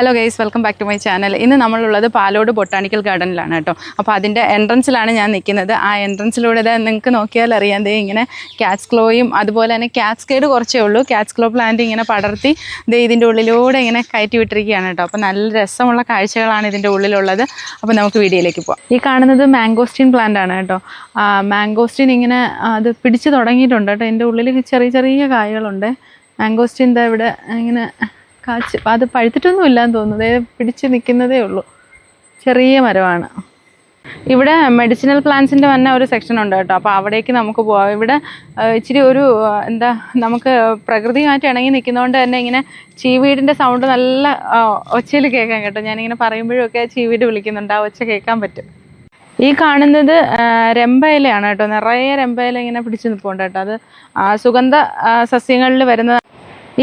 Hello guys welcome back to my channel ഇന്ന് നമ്മളുള്ളത് Palode botanical ഗാർഡനിലാണ് കേട്ടോ. അപ്പോൾ അതിന്റെ എൻട്രൻസിലാണ് ഞാൻ നിൽക്കുന്നത് ആ എൻട്രൻസിലൂടെ ഇത് നിങ്ങൾക്ക് നോക്കിയാൽ അറിയാം. ദേ ഇങ്ങനെ ക്യാറ്റ്സ് ക്ലോയും അതുപോലെ തന്നെ ക്യാറ്റ്സ് കേഡ് കുറച്ചേ ഉള്ളൂ. ക്യാറ്റ്സ് ക്ലോ പ്ലാന്റ് ഇങ്ങനെ പടർത്തി ദേ ഇതിന്റെ ഉള്ളിലൂടെ ഇങ്ങനെ കയറ്റി വിട്ടിരിക്കുകയാണ് കേട്ടോ. അപ്പോൾ നല്ല രസമുള്ള കാഴ്ചകളാണ് ഇതിന്റെ ഉള്ളിലുള്ളത്. അപ്പോൾ നമുക്ക് വീഡിയോയിലേക്ക് പോകാം ഈ കാണുന്നത് മാംഗോസ്റ്റീൻ പ്ലാന്റ് ആണ് കേട്ടോ. മാംഗോസ്റ്റീൻ ഇങ്ങനെ അത് പിടിച്ചു തുടങ്ങിയിട്ടുണ്ട് കേട്ടോ. എന്റെ ഉള്ളിൽ ചെറിയ ചെറിയ കായകളുണ്ട്. മാംഗോസ്റ്റീൻ ദാ ഇവിടെ ഇങ്ങനെ കാച്ച്. അത് പഴുത്തിട്ടൊന്നും ഇല്ലാന്ന് തോന്നുന്നു. അതായത് പിടിച്ച് നിൽക്കുന്നതേ ഉള്ളൂ. ചെറിയ മരമാണ്. ഇവിടെ മെഡിസിനൽ പ്ലാന്റ്സിന്റെ തന്നെ ഒരു സെക്ഷൻ ഉണ്ട് കേട്ടോ. അപ്പോൾ അവിടേക്ക് നമുക്ക് പോവാം. ഇവിടെ ഇച്ചിരി ഒരു എന്താ നമുക്ക് പ്രകൃതിയുമായിട്ട് ഇണങ്ങി നിൽക്കുന്നതുകൊണ്ട് തന്നെ ഇങ്ങനെ ചീവീടിന്റെ സൗണ്ട് നല്ല ഒച്ചയിൽ കേൾക്കാൻ കേട്ടോ. ഞാനിങ്ങനെ പറയുമ്പോഴൊക്കെ ചീവീട് വിളിക്കുന്നുണ്ട്. ആ ഒച്ച കേൾക്കാൻ പറ്റും. ഈ കാണുന്നത് രമ്പയിലയാണ് കേട്ടോ. നിറയെ രമ്പയില ഇങ്ങനെ പിടിച്ചു നിൽപ്പുണ്ട് കേട്ടോ. അത് സുഗന്ധ സസ്യങ്ങളിൽ വരുന്ന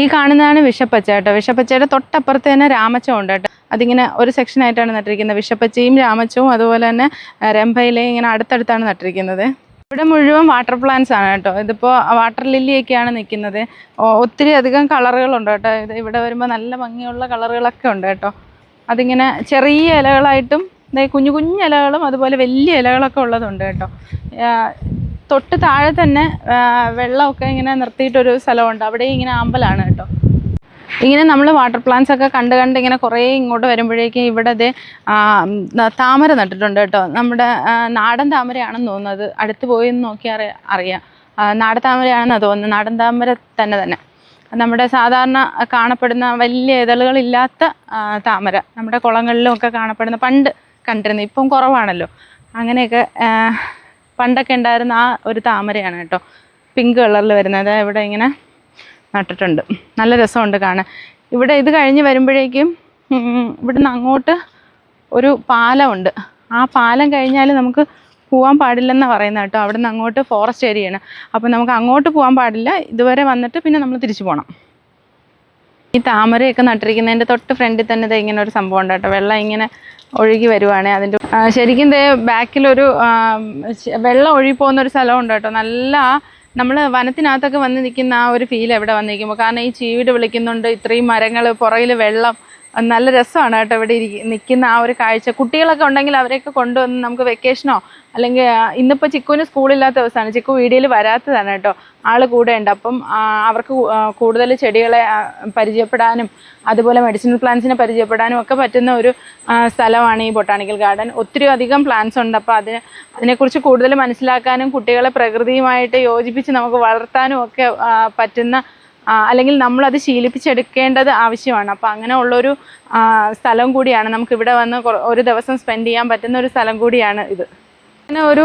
ഈ കാണുന്നതാണ് വിഷപ്പച്ച കേട്ടോ. വിഷപ്പച്ചയുടെ തൊട്ടപ്പുറത്ത് തന്നെ രാമച്ചം ഉണ്ട് കേട്ടോ. അതിങ്ങനെ ഒരു സെക്ഷനായിട്ടാണ് നട്ടിരിക്കുന്നത്. വിഷപ്പച്ചയും രാമച്ചവും അതുപോലെ തന്നെ ആ, രമ്പയിലയും ഇങ്ങനെ അടുത്തടുത്താണ് നട്ടിരിക്കുന്നത്. ഇവിടെ മുഴുവൻ വാട്ടർ പ്ലാന്റ്സ് ആണ് കേട്ടോ. ഇതിപ്പോൾ വാട്ടർ ലില്ലിയൊക്കെയാണ് നിൽക്കുന്നത്. ഒത്തിരി അധികം കളറുകളുണ്ട് കേട്ടോ. ഇത് ഇവിടെ വരുമ്പോൾ നല്ല ഭംഗിയുള്ള കളറുകളൊക്കെ ഉണ്ട് കേട്ടോ. അതിങ്ങനെ ചെറിയ ഇലകളായിട്ടും കുഞ്ഞു കുഞ്ഞു ഇലകളും അതുപോലെ വലിയ ഇലകളൊക്കെ ഉള്ളതുണ്ട് കേട്ടോ. തൊട്ട് താഴെ തന്നെ വെള്ളമൊക്കെ ഇങ്ങനെ നിർത്തിയിട്ടൊരു സ്ഥലമുണ്ട്. അവിടെ ഇങ്ങനെ അമ്പലമാണ് കേട്ടോ. ഇങ്ങനെ നമ്മൾ വാട്ടർ പ്ലാന്റ്സ് ഒക്കെ കണ്ട് കണ്ട് ഇങ്ങനെ കുറേ ഇങ്ങോട്ട് വരുമ്പോഴേക്കും ഇവിടെ ന- താമര നട്ടിട്ടുണ്ട് കേട്ടോ. നമ്മുടെ നാടൻ താമരയാണെന്ന് തോന്നുന്നത്. അടുത്ത് പോയി നോക്കിയാൽ അറിയാം. നാടൻ താമരയാണെന്ന് തോന്നുന്നത്. നാടൻ താമര തന്നെ തന്നെ. നമ്മുടെ സാധാരണ കാണപ്പെടുന്ന വലിയ ഇതളുകളില്ലാത്ത താമര. നമ്മുടെ കുളങ്ങളിലും ഒക്കെ കാണപ്പെടുന്ന പണ്ട് കണ്ടിരുന്നു ഇപ്പം കുറവാണല്ലോ. അങ്ങനെയൊക്കെ പണ്ടൊക്കെ ഉണ്ടായിരുന്ന ആ ഒരു താമരയാണ് കേട്ടോ. പിങ്ക് കളറിൽ വരുന്നത്. ഇവിടെ ഇങ്ങനെ നട്ടിട്ടുണ്ട്. നല്ല രസമുണ്ട് കാണാൻ. ഇവിടെ ഇത് കഴിഞ്ഞ് വരുമ്പോഴേക്കും ഇവിടുന്ന് അങ്ങോട്ട് ഒരു പാലമുണ്ട്. ആ പാലം കഴിഞ്ഞാൽ നമുക്ക് പോകാൻ പാടില്ലെന്നാണ് പറയുന്നത് കേട്ടോ. അവിടെ നിന്ന് അങ്ങോട്ട് ഫോറസ്റ്റ് ഏരിയയാണ് അപ്പോൾ നമുക്ക് അങ്ങോട്ട് പോകാൻ പാടില്ല. ഇതുവരെ വന്നിട്ട് പിന്നെ നമ്മൾ തിരിച്ചു പോകണം ഈ താമരയൊക്കെ നട്ടിരിക്കുന്നതിന്റെ തൊട്ട് ഫ്രണ്ടിൽ തന്നെ ഇത് ഇങ്ങനെ ഒരു സംഭവം ഉണ്ട് കേട്ടോ. വെള്ളം ഇങ്ങനെ ഒഴുകി വരുവാണേ അതിന്റെ ശരിക്കും ദേ ബാക്കിലൊരു വെള്ളം ഒഴുകി പോകുന്ന ഒരു സ്ഥലമുണ്ട് കേട്ടോ. നല്ല നമ്മൾ വനത്തിനകത്തൊക്കെ വന്ന് നിൽക്കുന്ന ആ ഒരു ഫീൽ എവിടെ വന്നിരിക്കുമ്പോൾ കാരണം ഈ ചീവിട് വിളിക്കുന്നുണ്ട് ഇത്രയും മരങ്ങൾ പുറകിൽ വെള്ളം നല്ല രസമാണ് കേട്ടോ ഇവിടെ ഇരിക്ക നിൽക്കുന്ന ആ ഒരു കാഴ്ച. കുട്ടികളൊക്കെ ഉണ്ടെങ്കിൽ അവരെയൊക്കെ കൊണ്ടുവന്ന് നമുക്ക് വെക്കേഷനോ അല്ലെങ്കിൽ ഇന്നിപ്പോൾ ചിക്കുവിന് സ്കൂളില്ലാത്ത ദിവസമാണ്. ചിക്കു വീഡിയോയിൽ വരാത്തതാണ് കേട്ടോ. ആൾ കൂടെ ഉണ്ട്. അപ്പം അവർക്ക് കൂടുതൽ ചെടികളെ പരിചയപ്പെടാനും അതുപോലെ മെഡിസിനൽ പ്ലാന്റ്സിനെ പരിചയപ്പെടാനും ഒക്കെ പറ്റുന്ന ഒരു സ്ഥലമാണ് ഈ ബൊട്ടാണിക്കൽ ഗാർഡൻ ഒത്തിരി അധികം പ്ലാന്റ്സ് ഉണ്ട്. അപ്പോൾ അതിന് അതിനെക്കുറിച്ച് കൂടുതൽ മനസ്സിലാക്കാനും കുട്ടികളെ പ്രകൃതിയുമായിട്ട് യോജിപ്പിച്ച് നമുക്ക് വളർത്താനും ഒക്കെ പറ്റുന്ന അല്ലെങ്കിൽ നമ്മളത് ശീലിപ്പിച്ചെടുക്കേണ്ടത് ആവശ്യമാണ്. അപ്പോൾ അങ്ങനെ ഉള്ളൊരു സ്ഥലം കൂടിയാണ് നമുക്ക് ഇവിടെ വന്ന് ഒരു ദിവസം സ്പെൻഡ് ചെയ്യാൻ പറ്റുന്ന ഒരു സ്ഥലം കൂടിയാണ് ഇത്. അങ്ങനെ ഒരു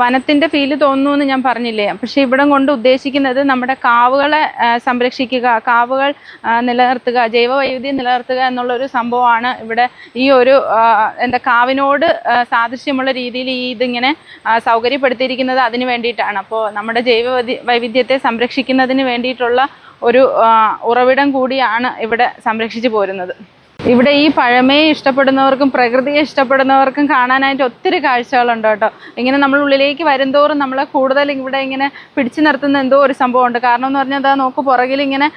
വനത്തിന്റെ ഫീൽ തോന്നുന്നു എന്ന് ഞാൻ പറഞ്ഞില്ലേ? പക്ഷെ ഇവിടം കൊണ്ട് ഉദ്ദേശിക്കുന്നത് നമ്മുടെ കാവുകളെ സംരക്ഷിക്കുക കാവുകൾ നിലനിർത്തുക ജൈവ വൈവിധ്യം നിലനിർത്തുക എന്നുള്ള ഒരു സംഭവമാണ് ഇവിടെ ഈ ഒരു എന്താ കാവിനോട് സാദൃശ്യമുള്ള രീതിയിൽ ഈ ഇതിങ്ങനെ സൗകര്യപ്പെടുത്തിയിരിക്കുന്നത് അതിന് വേണ്ടിയിട്ടാണ്. അപ്പോൾ നമ്മുടെ ജൈവ വൈവിധ്യത്തെ സംരക്ഷിക്കുന്നതിന് വേണ്ടിയിട്ടുള്ള ഒരു ഉറവിടം കൂടിയാണ് ഇവിടെ സംരക്ഷിച്ചു പോരുന്നത്. ഇവിടെ ഈ പഴമയെ ഇഷ്ടപ്പെടുന്നവർക്കും പ്രകൃതിയെ ഇഷ്ടപ്പെടുന്നവർക്കും കാണാനായിട്ട് ഒത്തിരി കാഴ്ചകളുണ്ട് കേട്ടോ. ഇങ്ങനെ നമ്മൾ ഉള്ളിലേക്ക് വരുന്തോറും നമ്മളെ കൂടുതൽ ഇവിടെ ഇങ്ങനെ പിടിച്ചു നിർത്തുന്ന എന്തോ ഒരു സംഭവമുണ്ട്. കാരണം എന്ന് പറഞ്ഞാൽ നോക്ക് പുറകിൽ ഇങ്ങനെ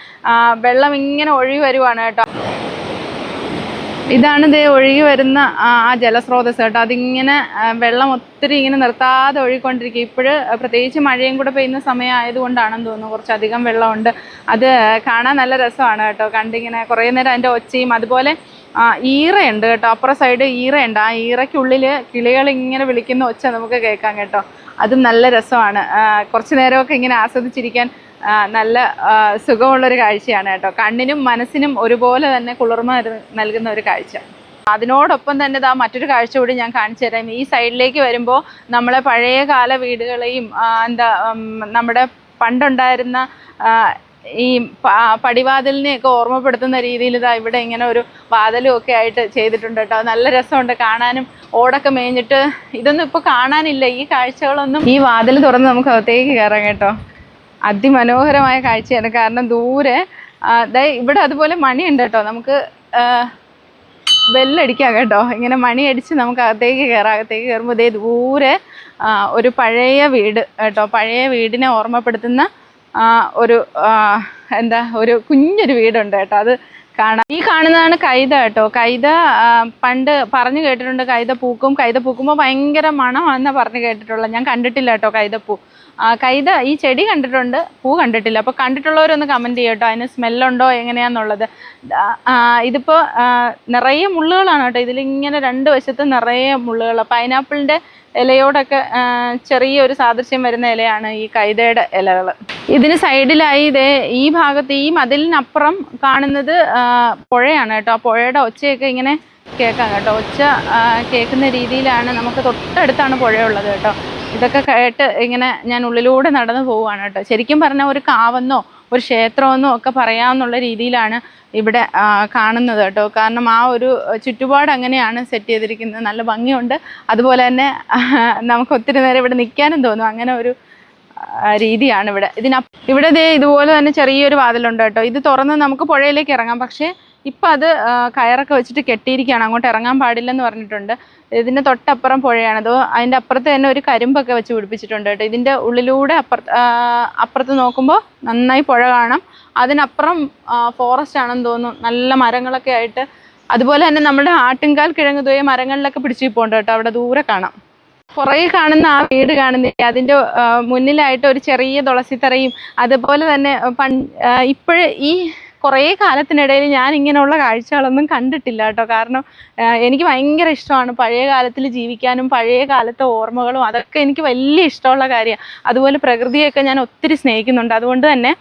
വെള്ളം ഇങ്ങനെ ഒഴുകി വരുവാണ് കേട്ടോ. ഇതാണ് ഇത് ഒഴുകി വരുന്ന ആ ജലസ്രോതസ് കേട്ടോ. അതിങ്ങനെ വെള്ളം ഒത്തിരി ഇങ്ങനെ നിർത്താതെ ഒഴുകിക്കൊണ്ടിരിക്കും. ഇപ്പോഴ് പ്രത്യേകിച്ച് മഴയും കൂടെ പെയ്യുന്ന സമയമായതുകൊണ്ടാണെന്ന് തോന്നുന്നു. കുറച്ചധികം വെള്ളമുണ്ട്. അത് കാണാൻ നല്ല രസമാണ് കേട്ടോ. കണ്ടിങ്ങനെ കുറേ നേരം അതിന്റെ ഒച്ചയും അതുപോലെ ഈറയുണ്ട് കേട്ടോ. അപ്പുറ സൈഡ് ഈറയുണ്ട്. ആ ഈറയ്ക്കുള്ളിൽ കിളികൾ ഇങ്ങനെ വിളിക്കുന്ന ഒച്ച നമുക്ക് കേൾക്കാം കേട്ടോ. അതും നല്ല രസമാണ്. കുറച്ച് നേരമൊക്കെ ഇങ്ങനെ ആസ്വദിച്ചിരിക്കാൻ നല്ല സുഖമുള്ളൊരു കാഴ്ചയാണ് കേട്ടോ. കണ്ണിനും മനസ്സിനും ഒരുപോലെ തന്നെ കുളിർമ നൽകുന്ന ഒരു കാഴ്ച. അതിനോടൊപ്പം തന്നെ ഇതാ മറ്റൊരു കാഴ്ച കൂടി ഞാൻ കാണിച്ചു തരാം. ഈ സൈഡിലേക്ക് വരുമ്പോൾ നമ്മളെ പഴയ കാല വീടുകളെയും എന്താ നമ്മുടെ പണ്ടുണ്ടായിരുന്ന ഈ പടിവാതിലിനെ പടിവാതിലിനെയൊക്കെ ഓർമ്മപ്പെടുത്തുന്ന രീതിയിൽ ഇതാ ഇവിടെ ഇങ്ങനെ ഒരു വാതിലും ഒക്കെ ആയിട്ട് ചെയ്തിട്ടുണ്ട് കേട്ടോ. നല്ല രസമുണ്ട് കാണാനും. ഓടൊക്കെ മേഞ്ഞിട്ട് ഇതൊന്നും ഇപ്പോൾ കാണാനില്ല. ഈ കാഴ്ചകളൊന്നും. ഈ വാതിൽ തുറന്ന് നമുക്ക് അകത്തേക്ക് കയറാം കേട്ടോ. അതിമനോഹരമായ കാഴ്ചയാണ്. കാരണം ദൂരെ ഇവിടെ അതുപോലെ മണിയുണ്ട് കേട്ടോ. നമുക്ക് ബെല്ലടിക്കാം കേട്ടോ. ഇങ്ങനെ മണി അടിച്ച് നമുക്ക് അകത്തേക്ക് കയറാം അകത്തേക്ക് കയറുമ്പോൾ ഇതേ ദൂരെ ഒരു പഴയ വീട് കേട്ടോ. പഴയ വീടിനെ ഓർമ്മപ്പെടുത്തുന്ന ഒരു എന്താ ഒരു കുഞ്ഞൊരു വീടുണ്ട് കേട്ടോ. അത് കാണാം. ഈ കാണുന്നതാണ് കൈത കേട്ടോ. കൈത പണ്ട് പറഞ്ഞു കേട്ടിട്ടുണ്ട് കൈത പൂക്കും കൈത പൂക്കുമ്പോൾ ഭയങ്കര മണമാണെന്ന് പറഞ്ഞു കേട്ടിട്ടുള്ളത്. ഞാൻ കണ്ടിട്ടില്ല കേട്ടോ കൈതപ്പൂ. കൈത ഈ ചെടി കണ്ടിട്ടുണ്ട്. പൂ കണ്ടിട്ടില്ല. അപ്പോൾ കണ്ടിട്ടുള്ളവരൊന്ന് കമന്റ് ചെയ്യട്ടോ. അതിന് സ്മെല്ലുണ്ടോ എങ്ങനെയാണെന്നുള്ളത് ഇതിപ്പോൾ നിറയെ മുള്ളുകളാണ് കേട്ടോ. ഇതിലിങ്ങനെ രണ്ട് വശത്ത് നിറയെ മുള്ളുകൾ പൈനാപ്പിളിന്റെ ഇലയോടൊക്കെ ചെറിയ ചെറിയൊരു സാദൃശ്യം വരുന്ന ഇലയാണ് ഈ കൈതയുടെ ഇലകൾ. ഇതിന് സൈഡിലായി ഇതേ ഈ ഭാഗത്ത് ഈ മതിലിനപ്പുറം കാണുന്നത് പുഴയാണ് കേട്ടോ. ആ പുഴയുടെ ഒച്ചയൊക്കെ ഇങ്ങനെ കേൾക്കാം കേട്ടോ. ഒച്ച കേൾക്കുന്ന രീതിയിലാണ് നമുക്ക് തൊട്ടടുത്താണ് പുഴയുള്ളത് കേട്ടോ. ഇതൊക്കെ കേട്ട് ഇങ്ങനെ ഞാൻ ഉള്ളിലൂടെ നടന്നു പോവുകയാണ് കേട്ടോ. ശരിക്കും പറഞ്ഞാൽ ഒരു കാവെന്നോ ഒരു ക്ഷേത്രമെന്നോ ഒക്കെ പറയാമെന്നുള്ള രീതിയിലാണ് ഇവിടെ കാണുന്നത് കേട്ടോ. കാരണം ആ ഒരു ചുറ്റുപാട് അങ്ങനെയാണ് സെറ്റ് ചെയ്തിരിക്കുന്നത്. നല്ല ഭംഗിയുണ്ട്. അതുപോലെ തന്നെ നമുക്ക് ഒത്തിരി നേരം ഇവിടെ നിൽക്കാനും തോന്നും. അങ്ങനെ ഒരു രീതിയാണ് ഇവിടെ. ഇതിന ഇവിടെ ദേ ഇതുപോലെ തന്നെ ചെറിയൊരു വാതിലുണ്ട് കേട്ടോ. ഇത് തുറന്ന് നമുക്ക് പുഴയിലേക്ക് ഇറങ്ങാം. പക്ഷേ ഇപ്പം അത് കയറൊക്കെ വെച്ചിട്ട് കെട്ടിയിരിക്കുകയാണ്. അങ്ങോട്ട് ഇറങ്ങാൻ പാടില്ലെന്ന് പറഞ്ഞിട്ടുണ്ട്. ഇതിന്റെ തൊട്ടപ്പുറം പുഴയാണ്. അതോ അതിന്റെ അപ്പുറത്ത് തന്നെ ഒരു കരിമ്പൊക്കെ വെച്ച് പിടിപ്പിച്ചിട്ടുണ്ട് കേട്ടോ. ഇതിന്റെ ഉള്ളിലൂടെ അപ്പുറത്ത് അപ്പുറത്ത് നോക്കുമ്പോൾ നന്നായി പുഴ കാണാം. അതിനപ്പുറം ഫോറസ്റ്റ് ആണെന്ന് തോന്നുന്നു. നല്ല മരങ്ങളൊക്കെ ആയിട്ട് അതുപോലെ തന്നെ നമ്മുടെ ആട്ടുംകാൽ കിഴങ്ങ് തോയ മരങ്ങളിലൊക്കെ പിടിച്ചു പോകേണ്ട കേട്ടോ. അവിടെ ദൂരെ കാണാം. പുറകെ കാണുന്ന ആ വീട് കാണുന്നില്ല? അതിന്റെ മുന്നിലായിട്ട് ഒരു ചെറിയ തുളസിത്തറയും അതുപോലെ തന്നെ പൺ ഇപ്പോഴ് ഈ കുറേ കാലത്തിനിടയിൽ ഞാൻ ഇങ്ങനെയുള്ള കാഴ്ചകളൊന്നും കണ്ടിട്ടില്ല കേട്ടോ. കാരണം എനിക്ക് ഭയങ്കര ഇഷ്ടമാണ് പഴയ കാലത്തിൽ ജീവിക്കാനും പഴയ കാലത്തെ ഓർമ്മകളും. അതൊക്കെ എനിക്ക് വലിയ ഇഷ്ടമുള്ള കാര്യമാണ്. അതുപോലെ പ്രകൃതിയൊക്കെ ഞാൻ ഒത്തിരി സ്നേഹിക്കുന്നുണ്ട്. അതുകൊണ്ട് തന്നെ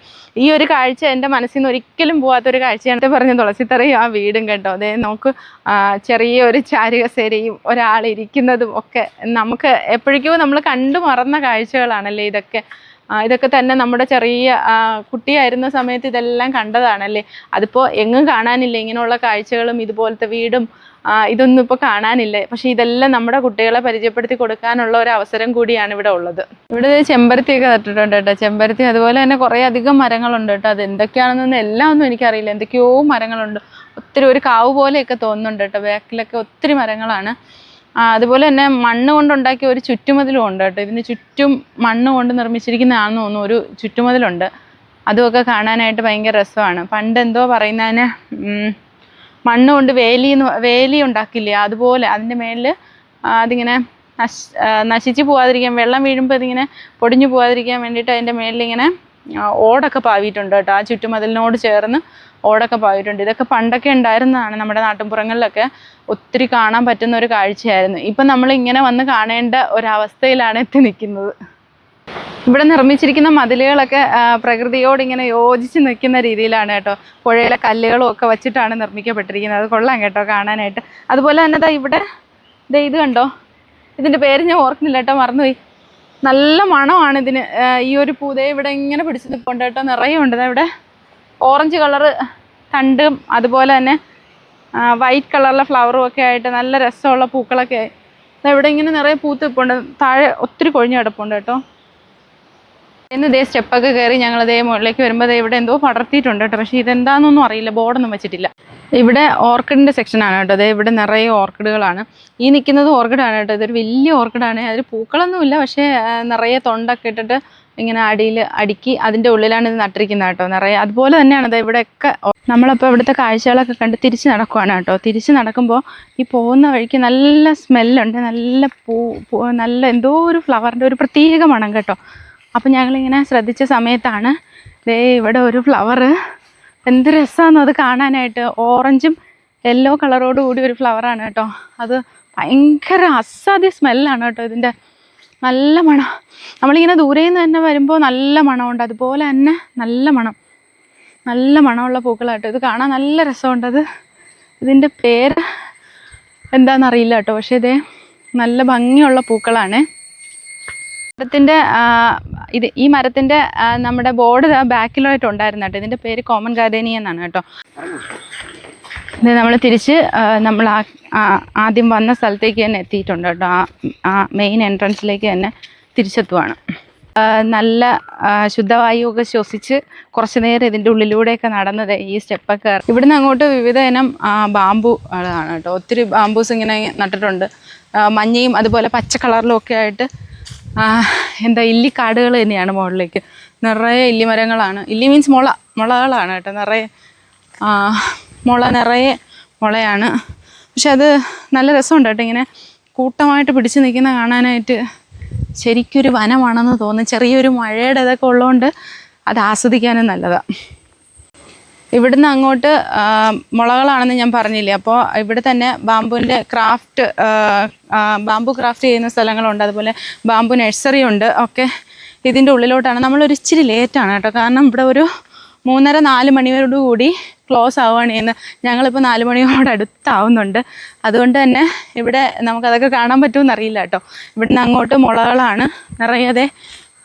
ഈ ഒരു കാഴ്ച എന്റെ മനസ്സിൽ നിന്ന് ഒരിക്കലും പോകാത്തൊരു കാഴ്ചയാണ്. പറഞ്ഞ തുളസിത്തറയും ആ വീടും കേട്ടോ അതേ നമുക്ക് ചെറിയ ചെറിയൊരു ചാരുകസേരയും ഒരാളിരിക്കുന്നതും ഒക്കെ നമുക്ക് എപ്പോഴേക്കും നമ്മൾ കണ്ടു മറന്ന കാഴ്ചകളാണല്ലേ ഇതൊക്കെ. ഇതൊക്കെ തന്നെ നമ്മുടെ ചെറിയ കുട്ടിയായിരുന്ന സമയത്ത് ഇതെല്ലാം കണ്ടതാണല്ലേ? അതിപ്പോൾ എങ്ങും കാണാനില്ല. ഇങ്ങനെയുള്ള കാഴ്ചകളും ഇതുപോലത്തെ വീടും ഇതൊന്നും ഇപ്പോൾ കാണാനില്ല. പക്ഷേ ഇതെല്ലാം നമ്മുടെ കുട്ടികളെ പരിചയപ്പെടുത്തി കൊടുക്കാനുള്ള ഒരു അവസരം കൂടിയാണ് ഇവിടെ ഉള്ളത്. ഇവിടെ ചെമ്പരത്തിയൊക്കെ നട്ടിട്ടുണ്ട് കേട്ടോ. ചെമ്പരത്തി അതുപോലെ തന്നെ കുറേ അധികം മരങ്ങളുണ്ട് കേട്ടോ. അത് എന്തൊക്കെയാണെന്നൊന്നും എല്ലാം ഒന്നും എനിക്കറിയില്ല. എന്തൊക്കെയോ മരങ്ങളുണ്ട്. ഒത്തിരി ഒരു കാവ് പോലെയൊക്കെ തോന്നുന്നുണ്ട് കേട്ടോ. ബാക്കിലൊക്കെ ഒത്തിരി മരങ്ങളാണ്. അതുപോലെ തന്നെ മണ്ണ് കൊണ്ടുണ്ടാക്കിയ ഒരു ചുറ്റുമതിലും ഉണ്ട് കേട്ടോ. ഇതിന് ചുറ്റും മണ്ണ് കൊണ്ട് നിർമ്മിച്ചിരിക്കുന്നതാണെന്ന് തോന്നുന്നു. ഒരു ചുറ്റുമതിലുണ്ട്. അതുമൊക്കെ കാണാനായിട്ട് ഭയങ്കര രസമാണ്. പണ്ട് എന്തോ പറയുന്നതിന് മണ്ണ് കൊണ്ട് വേലി എന്ന് വേലി ഉണ്ടാക്കില്ലേ? അതുപോലെ അതിന്റെ മേളിൽ അതിങ്ങനെ നശ് നശിച്ചു പോവാതിരിക്കാൻ വെള്ളം വീഴുമ്പോൾ ഇതിങ്ങനെ പൊടിഞ്ഞു പോകാതിരിക്കാൻ വേണ്ടിയിട്ട് അതിന്റെ മേളിൽ ഇങ്ങനെ ഓടൊക്കെ പാവിയിട്ടുണ്ട് കേട്ടോ. ആ ചുറ്റുമതിലിനോട് ചേർന്ന് ഓടൊക്കെ പോയിട്ടുണ്ട്. ഇതൊക്കെ പണ്ടൊക്കെ ഉണ്ടായിരുന്നതാണ് നമ്മുടെ നാട്ടിൻപുറങ്ങളിലൊക്കെ. ഒത്തിരി കാണാൻ പറ്റുന്ന ഒരു കാഴ്ചയായിരുന്നു. ഇപ്പം നമ്മൾ ഇങ്ങനെ വന്ന് കാണേണ്ട ഒരവസ്ഥയിലാണ് എത്തി നിൽക്കുന്നത്. ഇവിടെ നിർമ്മിച്ചിരിക്കുന്ന മതിലുകളൊക്കെ പ്രകൃതിയോട് ഇങ്ങനെ യോജിച്ച് നിൽക്കുന്ന രീതിയിലാണ് കേട്ടോ. പുഴയിലെ കല്ലുകളും ഒക്കെ വെച്ചിട്ടാണ് നിർമ്മിക്കപ്പെട്ടിരിക്കുന്നത്. അത് കൊള്ളാം കേട്ടോ കാണാനായിട്ട്. അതുപോലെ തന്നെ ദാ ഇവിടെ ദേ ഇത് കണ്ടോ? ഇതിന്റെ പേര് ഞാൻ ഓർക്കുന്നില്ല കേട്ടോ മറന്നുപോയി. നല്ല മണമാണ് ഇതിന്. ഈ ഒരു പൂതയെ ഇവിടെ ഇങ്ങനെ പിടിച്ച് നിൽപ്പുണ്ട് കേട്ടോ. നിറയെ ഇവിടെ. ഓറഞ്ച് കളറ് തണ്ടും അതുപോലെ തന്നെ വൈറ്റ് കളറിലെ ഫ്ലവറും ഒക്കെ ആയിട്ട് നല്ല രസമുള്ള പൂക്കളൊക്കെ. ആയി ഇവിടെ ഇങ്ങനെ നിറയെ പൂത്ത് നിൽപ്പുണ്ട് താഴെ ഒത്തിരി കൊഴിഞ്ഞ് കിടപ്പുണ്ട് കേട്ടോ. ഇന്ന് ഇതേ സ്റ്റെപ്പൊക്കെ കയറി ഞങ്ങൾ ഇതേ മുകളിലേക്ക് വരുമ്പോൾ ഇവിടെ എന്തോ പടർത്തിയിട്ടുണ്ട് കേട്ടോ. പക്ഷേ ഇതെന്താണെന്നൊന്നും അറിയില്ല. ബോർഡൊന്നും വെച്ചിട്ടില്ല. ഇവിടെ ഓർക്കിഡിന്റെ സെക്ഷനാണ് കേട്ടോ. അതെ ഇവിടെ നിറയെ ഓർക്കിഡുകളാണ്. ഈ നിൽക്കുന്നത് ഓർക്കിഡാണ് കേട്ടോ. ഇതൊരു വലിയ ഓർക്കിഡാണ്. അതിൽ പൂക്കളൊന്നുമില്ല. പക്ഷേ നിറയെ തൊണ്ടൊക്കെ ഇട്ടിട്ട് ഇങ്ങനെ അടിയിൽ അടുക്കി അതിന്റെ ഉള്ളിലാണ് ഇത് നട്ടിരിക്കുന്നത് കേട്ടോ നിറയെ. അതുപോലെ തന്നെയാണ് ഇത് ഇവിടെയൊക്കെ നമ്മളപ്പോൾ ഇവിടുത്തെ കാഴ്ചകളൊക്കെ കണ്ട് തിരിച്ച് നടക്കുവാണ് കേട്ടോ. തിരിച്ച് നടക്കുമ്പോൾ ഈ പോകുന്ന വഴിക്ക് നല്ല സ്മെല്ലുണ്ട് നല്ല പൂ നല്ല എന്തോ ഒരു ഫ്ലവറിന്റെ ഒരു പ്രത്യേക മണം കേട്ടോ. അപ്പം ഞങ്ങളിങ്ങനെ ശ്രദ്ധിച്ച സമയത്താണ് ദേ ഇവിടെ ഒരു ഫ്ലവർ എന്ത് രസമാണെന്നോ അത് കാണാനായിട്ട്. ഓറഞ്ചും യെല്ലോ കളറോട് കൂടി ഒരു ഫ്ലവറാണ് കേട്ടോ. അത് ഭയങ്കര അസാധ്യ സ്മെല്ലാണ് കേട്ടോ ഇതിന്റെ നല്ല മണം. നമ്മളിങ്ങനെ ദൂരെ നിന്ന് തന്നെ വരുമ്പോൾ നല്ല മണമുണ്ട്. അതുപോലെ തന്നെ നല്ല മണം. നല്ല മണമുള്ള പൂക്കളാട്ടോ. ഇത് കാണാൻ നല്ല രസമുണ്ടത് ഇതിന്റെ പേര് എന്താണെന്നറിയില്ല കേട്ടോ. പക്ഷേ ഇതേ നല്ല ഭംഗിയുള്ള പൂക്കളാണ്. മരത്തിന്റെ ഇത് ഈ മരത്തിന്റെ നമ്മുടെ ബോർഡ് ബാക്കിലായിട്ട് ഉണ്ടായിരുന്നു കേട്ടോ. ഇതിന്റെ പേര് കോമൺ ഗാർഡനി എന്നാണ് കേട്ടോ. നമ്മൾ തിരിച്ച് നമ്മൾ ആദ്യം വന്ന സ്ഥലത്തേക്ക് തന്നെ എത്തിയിട്ടുണ്ട് കേട്ടോ. ആ മെയിൻ എൻട്രൻസിലേക്ക് തന്നെ തിരിച്ചെത്തുവാണ്. നല്ല ശുദ്ധവായുവൊക്കെ ശ്വസിച്ച് കുറച്ച് നേരം ഇതിന്റെ ഉള്ളിലൂടെയൊക്കെ നടന്നത് ഈ സ്റ്റെപ്പൊക്കെ. ഇവിടുന്ന് അങ്ങോട്ട് വിവിധ ഇനം ബാമ്പു ആണ് കേട്ടോ. ഒത്തിരി ബാമ്പൂസ് ഇങ്ങനെ നട്ടിട്ടുണ്ട്. മഞ്ഞയും അതുപോലെ പച്ച കളറിലും ഒക്കെ ആയിട്ട് എന്താ ഇല്ലിക്കാടുകൾ തന്നെയാണ് മുകളിലേക്ക്. നിറയെ ഇല്ലിമരങ്ങളാണ്. ഇല്ലി മീൻസ് മുള മുളകളാണ് കേട്ടോ നിറയെ മുള നിറയെ മുളയാണ്. പക്ഷെ അത് നല്ല രസമുണ്ട് കേട്ടോ ഇങ്ങനെ കൂട്ടമായിട്ട് പിടിച്ചു നിൽക്കുന്ന കാണാനായിട്ട് ശരിക്കൊരു വനമാണെന്ന് തോന്നുന്നു. ചെറിയൊരു മഴയുടെ ഇതൊക്കെ ഉള്ളതുകൊണ്ട് അത് ആസ്വദിക്കാനും നല്ലതാണ് ഇവിടുന്ന് അങ്ങോട്ട് മുളകളാണെന്ന് ഞാൻ പറഞ്ഞില്ലേ. അപ്പോൾ ഇവിടെ തന്നെ ബാമ്പുവിന്റെ ക്രാഫ്റ്റ് ബാമ്പു ക്രാഫ്റ്റ് ചെയ്യുന്ന സ്ഥലങ്ങളുണ്ട്. അതുപോലെ ബാമ്പു നഴ്സറി ഉണ്ട്. ഒക്കെ ഇതിന്റെ ഉള്ളിലോട്ടാണ്. നമ്മളൊരു ഇച്ചിരി ലേറ്റാണ് കേട്ടോ. കാരണം ഇവിടെ ഒരു മൂന്നര നാല് മണിയോട് കൂടി ക്ലോസ് ആവുകയാണ് ചെയ്യുന്നത് ഞങ്ങളിപ്പോൾ നാല് മണിയോട് അടുത്താവുന്നുണ്ട്. അതുകൊണ്ട് തന്നെ ഇവിടെ നമുക്കതൊക്കെ കാണാൻ പറ്റുമെന്ന് അറിയില്ല കേട്ടോ. ഇവിടുന്ന് അങ്ങോട്ട് മുളകളാണ് നിറയെ.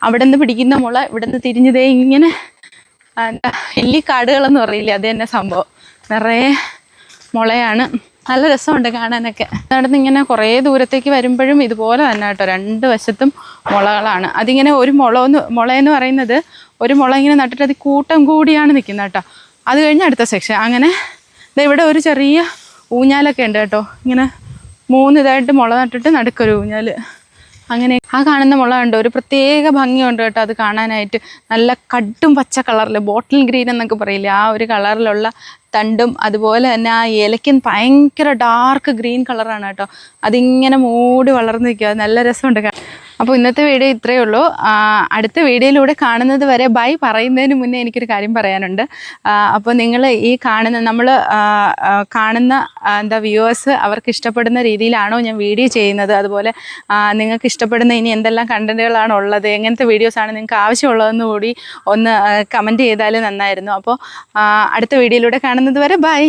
അവിടെ നിന്ന് പിടിക്കുന്ന മുള ഇവിടെ നിന്ന് തിരിഞ്ഞതേ ഇങ്ങനെ എല്ലിക്കാടുകളെന്ന് അറിയില്ല. അത് തന്നെ സംഭവം. നിറയെ മുളയാണ്. നല്ല രസമുണ്ട് കാണാനൊക്കെ. നടന്ന് ഇങ്ങനെ കുറേ ദൂരത്തേക്ക് വരുമ്പോഴും ഇതുപോലെ തന്നെ കേട്ടോ. രണ്ട് വശത്തും മുളകളാണ്. അതിങ്ങനെ ഒരു മുള എന്ന് മുളയെന്ന് പറയുന്നത് ഒരു മുള ഇങ്ങനെ നട്ടിട്ട് അത് കൂട്ടം കൂടിയാണ് നിൽക്കുന്നത് കേട്ടോ. അത് കഴിഞ്ഞ് അടുത്ത സെക്ഷൻ അങ്ങനെ ഇവിടെ ഒരു ചെറിയ ഊഞ്ഞാലൊക്കെ ഉണ്ട് കേട്ടോ. ഇങ്ങനെ മൂന്ന് ഇതായിട്ട് മുള നട്ടിട്ട് നടുക്കൊരു ഊഞ്ഞാൽ അങ്ങനെ ആ കാണുന്ന മുള ഉണ്ട് ഒരു പ്രത്യേക ഭംഗിയുണ്ട് കേട്ടോ അത് കാണാനായിട്ട്. നല്ല കടും പച്ച കളറിൽ ബോട്ടിൽ ഗ്രീൻ എന്നൊക്കെ പറയില്ലേ? ആ ഒരു കളറിലുള്ള തണ്ടും അതുപോലെ തന്നെ ആ ഇലയ്ക്കും ഭയങ്കര ഡാർക്ക് ഗ്രീൻ കളറാണ് കേട്ടോ. അതിങ്ങനെ മൂടി വളർന്നു നിൽക്കുക നല്ല രസമുണ്ട്. അപ്പോൾ ഇന്നത്തെ വീഡിയോ ഇത്രയേ ഉള്ളൂ. അടുത്ത വീഡിയോയിലൂടെ കാണുന്നത് വരെ ബൈ പറയുന്നതിന് മുന്നേ എനിക്കൊരു കാര്യം പറയാനുണ്ട്. അപ്പോൾ നിങ്ങൾ ഈ കാണുന്ന നമ്മൾ കാണുന്ന എന്താ വ്യൂവേഴ്സ് അവർക്ക് ഇഷ്ടപ്പെടുന്ന രീതിയിലാണോ ഞാൻ വീഡിയോ ചെയ്യുന്നത്? അതുപോലെ നിങ്ങൾക്ക് ഇഷ്ടപ്പെടുന്ന ഇനി എന്തെല്ലാം കണ്ടന്റുകളാണ് ഉള്ളത്? എങ്ങനത്തെ വീഡിയോസാണ് നിങ്ങൾക്ക് ആവശ്യമുള്ളതെന്ന് കൂടി ഒന്ന് കമന്റ് ചെയ്താൽ നന്നായിരുന്നു. അപ്പോൾ അടുത്ത വീഡിയോയിലൂടെ കാണുന്നത് വരെ ബൈ.